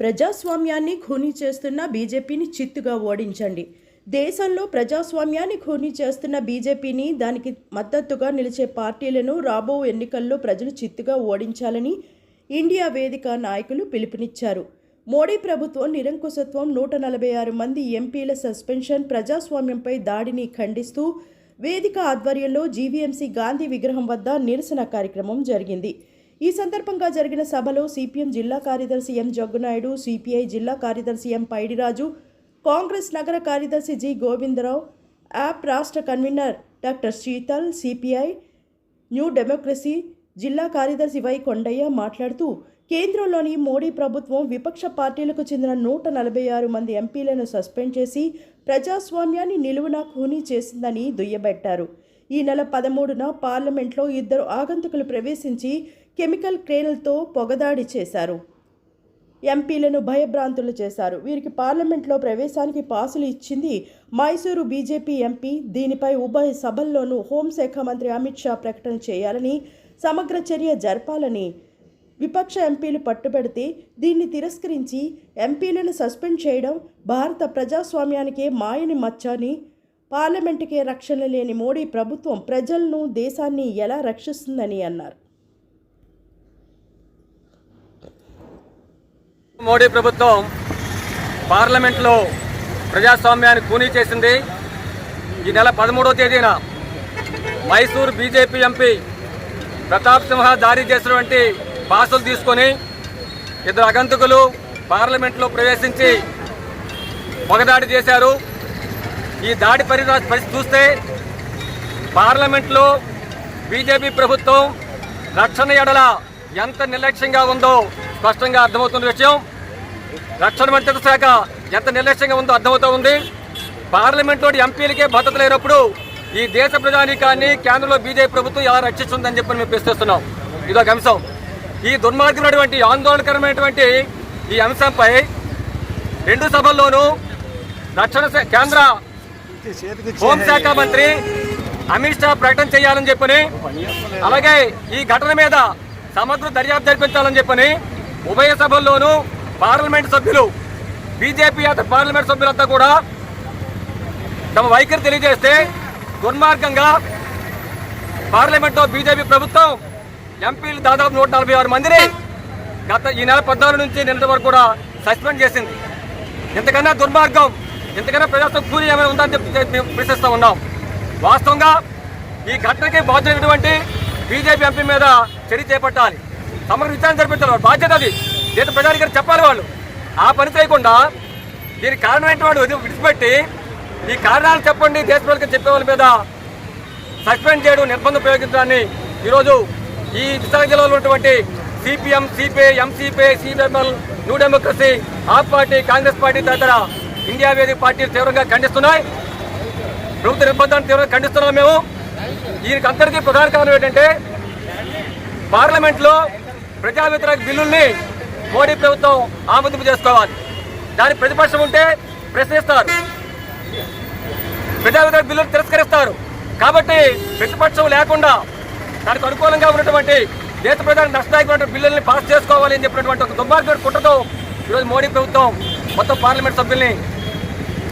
ప్రజాస్వామ్యాన్ని ఖూనీ చేస్తున్న బీజేపీని చిత్తుగా ఓడించండి. దేశంలో ప్రజాస్వామ్యాన్ని ఖూనీ చేస్తున్న బీజేపీని దానికి మద్దతుగా నిలిచే పార్టీలను రాబో ఎన్నికల్లో ప్రజలు చిత్తుగా ఓడించాలని ఇండియా వేదిక నాయకులు పిలుపునిచ్చారు. మోడీ ప్రభుత్వం నిరంకుశత్వం నూట నలభై ఆరు మంది ఎంపీల సస్పెన్షన్ ప్రజాస్వామ్యంపై దాడిని ఖండిస్తూ వేదిక ఆధ్వర్యంలో జీవీఎంసీ గాంధీ విగ్రహం వద్ద నిరసన కార్యక్రమం జరిగింది. ఈ సందర్భంగా జరిగిన సభలో సిపిఎం జిల్లా కార్యదర్శి ఎం జగ్గునాయుడు సిపిఐ జిల్లా కార్యదర్శి ఎం పైడిరాజు కాంగ్రెస్ నగర కార్యదర్శి జి గోవిందరావు యాప్ రాష్ట్ర convener doctor Sheetal CPI new democracy జిల్లా కార్యదర్శి వై కొండయ్య మాట్లాడుతూ కేంద్రంలోని మోడీ ప్రభుత్వం విపక్ష పార్టీలకు చెందిన నూట నలభై ఆరు మంది ఎంపీలను సస్పెండ్ చేసి ప్రజాస్వామ్యాన్ని నిలువునా ఖూనీ చేసిందని దుయ్యబట్టారు. ఈ నెల పదమూడున పార్లమెంట్లో ఇద్దరు ఆగంతుకులు ప్రవేశించి కెమికల్ క్రేన్లతో పొగదాడి చేశారు. ఎంపీలను భయభ్రాంతులు చేశారు. వీరికి పార్లమెంట్లో ప్రవేశానికి పాసులు ఇచ్చింది మైసూరు బీజేపీ ఎంపీ. దీనిపై ఉభయ సభల్లోనూ హోంశాఖ మంత్రి అమిత్ షా ప్రకటన చేయాలని సమగ్ర చర్య జరపాలని విపక్ష ఎంపీలు పట్టుబడితే దీన్ని తిరస్కరించి ఎంపీలను సస్పెండ్ చేయడం భారత ప్రజాస్వామ్యానికే మాయని మచ్చని పార్లమెంటుకే రక్షణ లేని మోడీ ప్రభుత్వం ప్రజలను దేశాన్ని ఎలా రక్షిస్తుందని అన్నారు. మోడీ ప్రభుత్వం పార్లమెంట్లో ప్రజాస్వామ్యాన్ని కూనీ చేసింది. ఈ నెల పదమూడవ తేదీన మైసూర్ బీజేపీ ఎంపీ ప్రతాప్ సింహ జారీ చేసినటువంటి పాసులు తీసుకొని ఇద్దరు అగంతకులు పార్లమెంట్లో ప్రవేశించి పొగదాడి చేశారు. ఈ దాడి పరి చూస్తే పార్లమెంట్లో బీజేపీ ప్రభుత్వం రక్షణ ఎడల ఎంత నిర్లక్ష్యంగా ఉందో స్పష్టంగా అర్థమవుతున్న విషయం. రక్షణ మంత్రిత్వ శాఖ ఎంత నిర్లక్ష్యంగా ఉందో అర్థమవుతూ ఉంది. పార్లమెంట్లోని ఎంపీలకే భద్రత లేనప్పుడు ఈ దేశ ప్రజానీకాన్ని కేంద్రంలో బీజేపీ ప్రభుత్వం ఎలా రక్షిస్తుందని చెప్పి మేము ప్రశ్నిస్తున్నాం. ఇదొక అంశం. ఈ దుర్మార్గమైనటువంటి ఆందోళనకరమైనటువంటి ఈ అంశంపై రెండు సభల్లోనూ రక్షణ కేంద్ర హోంశాఖ మంత్రి అమిత్ షా ప్రకటన చేయాలని చెప్పని అలాగే ఈ ఘటన మీద సమగ్ర దర్యాప్తు జరిపించాలని చెప్పని ఉభయ సభల్లోనూ పార్లమెంట్ సభ్యులు బీజేపీ అత పార్లమెంట్ సభ్యులంతా కూడా తమ వైఖరి తెలియజేస్తే దుర్మార్గంగా పార్లమెంట్లో బీజేపీ ప్రభుత్వం ఎంపీలు దాదాపు నూట నలభై ఆరు మందిని గత ఈ నెల పద్నాలుగు నుంచి నిన్నటి వరకు కూడా సస్పెండ్ చేసింది. ఇంతకన్నా దుర్మార్గం ఇంతకన్నా ప్రజాస్వామ్య కూలి ఏమైనా ఉందని చెప్పి మేము ప్రశ్నిస్తూ ఉన్నాం. వాస్తవంగా ఈ ఘటనకి బాధ్యులైనటువంటి బీజేపీ ఎంపీ మీద చర్య చేపట్టాలి. సమగ్ర విచారణ జరిపించాలి. బాధ్యత అది. దేశ ప్రజానికి చెప్పాలి వాళ్ళు. ఆ పని చేయకుండా దీనికి కారణమైన వాడు విడిచిపెట్టి ఈ కారణాలు చెప్పండి దేశ ప్రజలకు చెప్పే వాళ్ళ మీద సస్పెండ్ చేయడం నిర్బంధం ప్రయోగించడాన్ని ఈరోజు ఈ విశాఖ జిల్లాలో ఉన్నటువంటి CPM CPI MCP CPIML new democracy AAP party Congress party తదితర ఇండియా వేదిక పార్టీలు తీవ్రంగా ఖండిస్తున్నాయి. ప్రభుత్వ నిర్బంధాన్ని తీవ్రంగా ఖండిస్తున్నాం మేము. దీనికి అందరికీ ప్రధాన కారణం ఏంటంటే పార్లమెంట్లో ప్రజా వ్యతిరేక బిల్లుల్ని మోడీ ప్రభుత్వం ఆమోదింపు చేసుకోవాలి. దాని ప్రతిపక్షం ఉంటే ప్రశ్నిస్తారు. ప్రజా వ్యతిరేక బిల్లులు తిరస్కరిస్తారు. కాబట్టి ప్రతిపక్షం లేకుండా దానికి అనుకూలంగా ఉన్నటువంటి దేశ ప్రజలకు నష్టదాయకమైన బిల్లుల్ని పాస్ చేసుకోవాలి అని చెప్పినటువంటి ఒక దుర్మార్గ కుట్రతో ఈరోజు మోడీ ప్రభుత్వం మొత్తం పార్లమెంట్ సభ్యుల్ని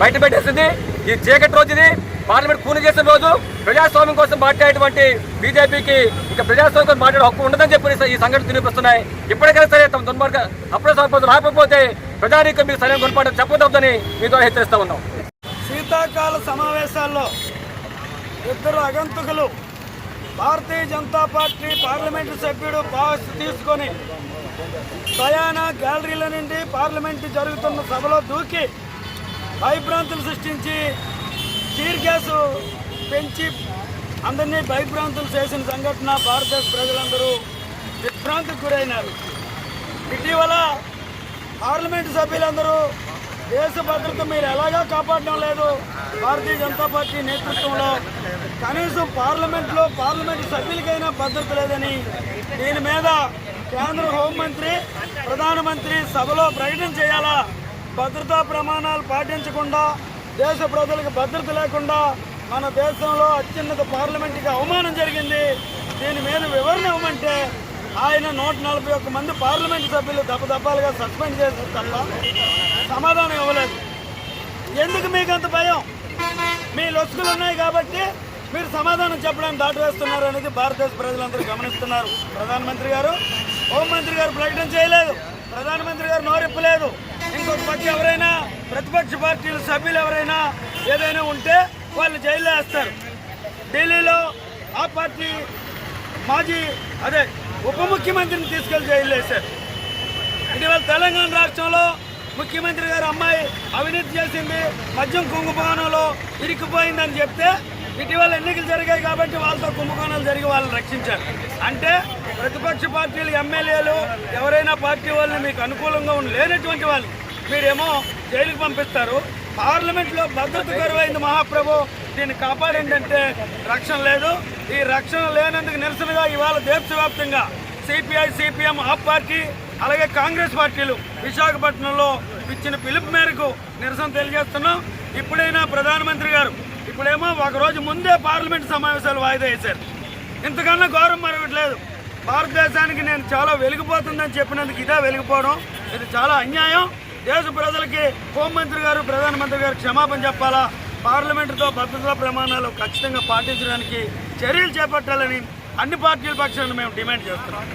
బయట పెట్టేసింది ఈ చీకటి రోజు ఇది పార్లమెంట్ పూర్తి చేసిన రోజు ప్రజాస్వామ్యం కోసం మాట్లాడేటువంటి బీజేపీకి ఇంకా ప్రజాస్వామ్యం కోసం మాట్లాడే హక్కు ఉండదని చెప్పి ఈ సంఘటన తెలియపిస్తున్నాయి ఇప్పటికైనా సరే తమ దుర్మార్గ అప్పుడే సంపద రాకపోతే ప్రజానీకం మీకు సరైన గుణపాఠం చెప్పదొద్దని మీతో ద్వారా హెచ్చరిస్తా ఉన్నాం. శీతాకాల సమావేశాల్లో ఇద్దరు అగంతుకులు భారతీయ జనతా పార్టీ పార్లమెంటు సభ్యుడు పాస్ తీసుకొని ప్రయాణ గ్యాలరీల నుండి పార్లమెంటు జరుగుతున్న సభలో దూకి భయభ్రాంతులు సృష్టించి టీర్ గ్యాసు పెంచి అందరినీ భయభ్రాంతులు చేసిన సంఘటన భారతదేశ ప్రజలందరూ విభ్రాంతికి గురైనారు. ఇటీవల పార్లమెంటు సభ్యులందరూ దేశ భద్రత మీరు ఎలాగా కాపాడడం లేదు? భారతీయ జనతా పార్టీ నేతృత్వంలో కనీసం పార్లమెంట్లో పార్లమెంటు సభ్యులకైనా భద్రత లేదని దీని మీద కేంద్ర హోంమంత్రి ప్రధానమంత్రి సభలో ప్రకటన చేయాలా? భద్రతా ప్రమాణాలు పాటించకుండా దేశ ప్రజలకు భద్రత లేకుండా మన దేశంలో అత్యున్నత పార్లమెంటుకి అవమానం జరిగింది. దీని మీద వివరణ ఇవ్వమంటే ఆయన నూట నలభై ఒక్క మంది పార్లమెంట్ సభ్యులు దప్పదప్పాలుగా సస్పెండ్ చేశారు తప్ప సమాధానం ఇవ్వలేదు. ఎందుకు మీకు అంత భయం? మీ లొసుకులు ఉన్నాయి కాబట్టి మీరు సమాధానం చెప్పడానికి దాటి వేస్తున్నారు అనేది భారతదేశ ప్రజలందరూ గమనిస్తున్నారు. ప్రధానమంత్రి గారు హోంమంత్రి గారు ప్రకటన చేయలేదు. ప్రధానమంత్రి గారు నోరెప్పలేదు. ఇంకొక పక్క ఎవరైనా ప్రతిపక్ష పార్టీల సభ్యులు ఎవరైనా ఏదైనా ఉంటే వాళ్ళు జైల్లో వేస్తారు. ఢిల్లీలో ఆ పార్టీ మాజీ అదే ఉప ముఖ్యమంత్రిని తీసుకెళ్ళి జైల్లో వేశారు. ఇటీవల తెలంగాణ రాష్ట్రంలో ముఖ్యమంత్రి గారు అమ్మాయి అవినీతి చేసింది మద్యం కుంభకోణంలో ఇరికిపోయిందని చెప్తే ఇటీవల ఎన్నికలు జరిగాయి కాబట్టి వాళ్ళతో కుంభకోణాలు జరిగి వాళ్ళని రక్షించారు. అంటే ప్రతిపక్ష పార్టీలు ఎమ్మెల్యేలు ఎవరైనా పార్టీ వాళ్ళని మీకు అనుకూలంగా ఉండి లేనటువంటి వాళ్ళు మీరేమో జైలుకి పంపిస్తారు. పార్లమెంట్లో భద్రత కరువైంది మహాప్రభు. దీన్ని కాపాడండి అంటే రక్షణ లేదు. ఈ రక్షణ లేనందుకు నిరసనగా ఇవాళ దేశవ్యాప్తంగా సిపిఐ సిపిఎం ఆప్ పార్టీ అలాగే కాంగ్రెస్ పార్టీలు విశాఖపట్నంలో ఇచ్చిన పిలుపు మేరకు నిరసన తెలియజేస్తున్నాం. ఇప్పుడైనా ప్రధానమంత్రి గారు ఇప్పుడేమో ఒకరోజు ముందే పార్లమెంట్ సమావేశాలు వాయిదా వేశారు. ఇంతకన్నా గౌరవం మరొకటి లేదు. భారతదేశానికి నేను చాలా వెలిగిపోతుందని చెప్పినందుకు ఇదే వెలిగిపోవడం. ఇది చాలా అన్యాయం. దేశ ప్రజలకి హోంమంత్రి గారు ప్రధానమంత్రి గారు క్షమాపణ చెప్పాలా? పార్లమెంటుతో భద్రతా ప్రమాణాలు ఖచ్చితంగా పాటించడానికి చర్యలు చేపట్టాలని అన్ని పార్టీల పక్షాన్ని మేము డిమాండ్ చేస్తున్నాం.